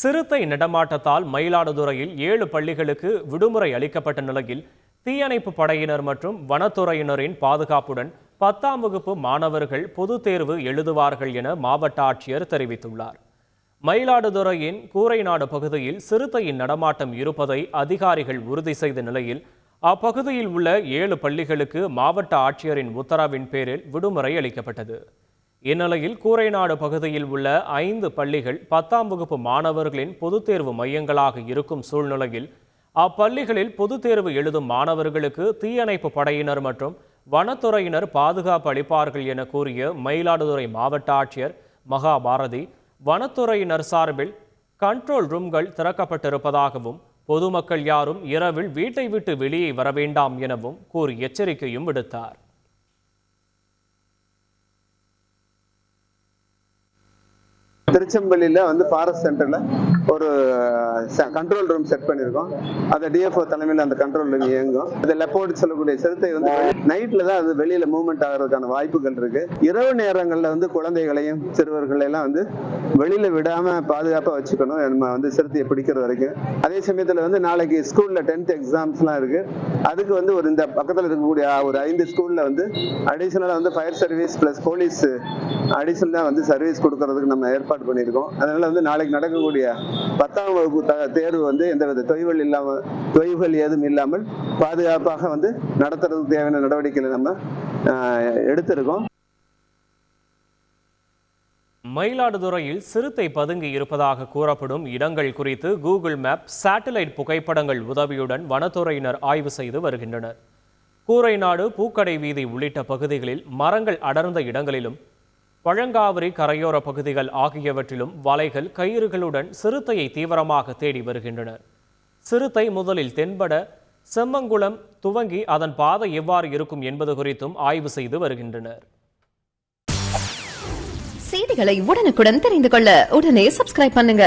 சிறுத்தை நடமாட்டத்தால் மயிலாடுதுறையில் ஏழு பள்ளிகளுக்கு விடுமுறை அளிக்கப்பட்ட நிலையில் தீயணைப்பு படையினர் மற்றும் வனத்துறையினரின் பாதுகாப்புடன் பத்தாம் வகுப்பு மாணவர்கள் பொதுத் தேர்வு எழுதுவார்கள் என மாவட்ட ஆட்சியர் தெரிவித்துள்ளார். மயிலாடுதுறையின் கூரைநாடு பகுதியில் சிறுத்தையின் நடமாட்டம் இருப்பதை அதிகாரிகள் உறுதி செய்த நிலையில் அப்பகுதியில் உள்ள ஏழு பள்ளிகளுக்கு மாவட்ட ஆட்சியரின் உத்தரவின் பேரில் விடுமுறை அளிக்கப்பட்டது. இந்நிலையில் கூரைநாடு பகுதியில் உள்ள ஐந்து பள்ளிகள் பத்தாம் வகுப்பு மாணவர்களின் பொதுத் தேர்வு மையங்களாக இருக்கும் சூழ்நிலையில் அப்பள்ளிகளில் பொதுத் தேர்வு எழுதும் மாணவர்களுக்கு தீயணைப்பு படையினர் மற்றும் வனத்துறையினர் பாதுகாப்பு அளிப்பார்கள் என கூறிய மயிலாடுதுறை மாவட்ட ஆட்சியர் மகாபாரதி வனத்துறையினர் சார்பில் கண்ட்ரோல் ரூம்கள் திறக்கப்பட்டிருப்பதாகவும் பொதுமக்கள் யாரும் இரவில் வீட்டை விட்டு வெளியே வர வேண்டாம் எனவும் கூறி எச்சரிக்கையும் விடுத்தார். திருச்செம்பள்ளியில வந்து ஃபாரஸ்ட் சென்டர்ல ஒரு கண்ட்ரோல் ரூம் செட் பண்ணியிருக்கோம் அந்த டிஎஃப்ஓ தலைமையில் அந்த கண்ட்ரோல் ரூம் இயங்கும். அந்த லெப்போர்டு சொல்லக்கூடிய சிறுத்தை வந்து நைட்ல தான் அது வெளியில மூவ்மெண்ட் ஆகிறதுக்கான வாய்ப்புகள் இருக்கு. இரவு நேரங்களில் வந்து குழந்தைகளையும் சிறுவர்களையும் எல்லாம் வந்து வெளியில விடாம பாதுகாப்பா வச்சுக்கணும். நம்ம வந்து சிறுத்தையை பிடிக்கிற வரைக்கும். அதே சமயத்துல வந்து நாளைக்கு ஸ்கூல்ல டென்த் எக்ஸாம்ஸ்லாம் இருக்கு. அதுக்கு வந்து ஒரு இந்த பக்கத்தில் இருக்கக்கூடிய ஒரு ஐந்து ஸ்கூல்ல வந்து அடிஷனலா வந்து ஃபயர் சர்வீஸ் பிளஸ் போலீஸ் அடிஷனலா வந்து சர்வீஸ் கொடுக்கறதுக்கு நம்ம ஏற்பாடு பண்ணியிருக்கோம். அதனால வந்து நாளைக்கு நடக்கக்கூடிய பத்தாம் வகுப்பு தேர்வு வந்து எந்தவித தொய்வுகள் இல்லாமல் தொய்வுகள் ஏதும் இல்லாமல் பாதுகாப்பாக வந்து நடத்துறதுக்கு தேவையான நடவடிக்கைகளை நம்ம எடுத்திருக்கோம். மயிலாடுதுறையில் சிறுத்தை பதுங்கி இருப்பதாக கூறப்படும் இடங்கள் குறித்து கூகுள் மேப் சேட்டலைட் புகைப்படங்கள் உதவியுடன் வனத்துறையினர் ஆய்வு செய்து வருகின்றனர். கூரைநாடு பூக்கடை வீதி உள்ளிட்ட பகுதிகளில் மரங்கள் அடர்ந்த இடங்களிலும் பழங்காவிரி கரையோர பகுதிகள் ஆகியவற்றிலும் வலைகள் கயிறுகளுடன் சிறுத்தையை தீவிரமாக தேடி வருகின்றனர். சிறுத்தை முதலில் தென்பட செம்மங்குளம் துவங்கி அதன் பாதை எவ்வாறு இருக்கும் என்பது குறித்தும் ஆய்வு செய்து வருகின்றனர். செய்திகளை உடனுக்குடன் தெரிந்து கொள்ள உடனே சப்ஸ்கிரைப் பண்ணுங்க.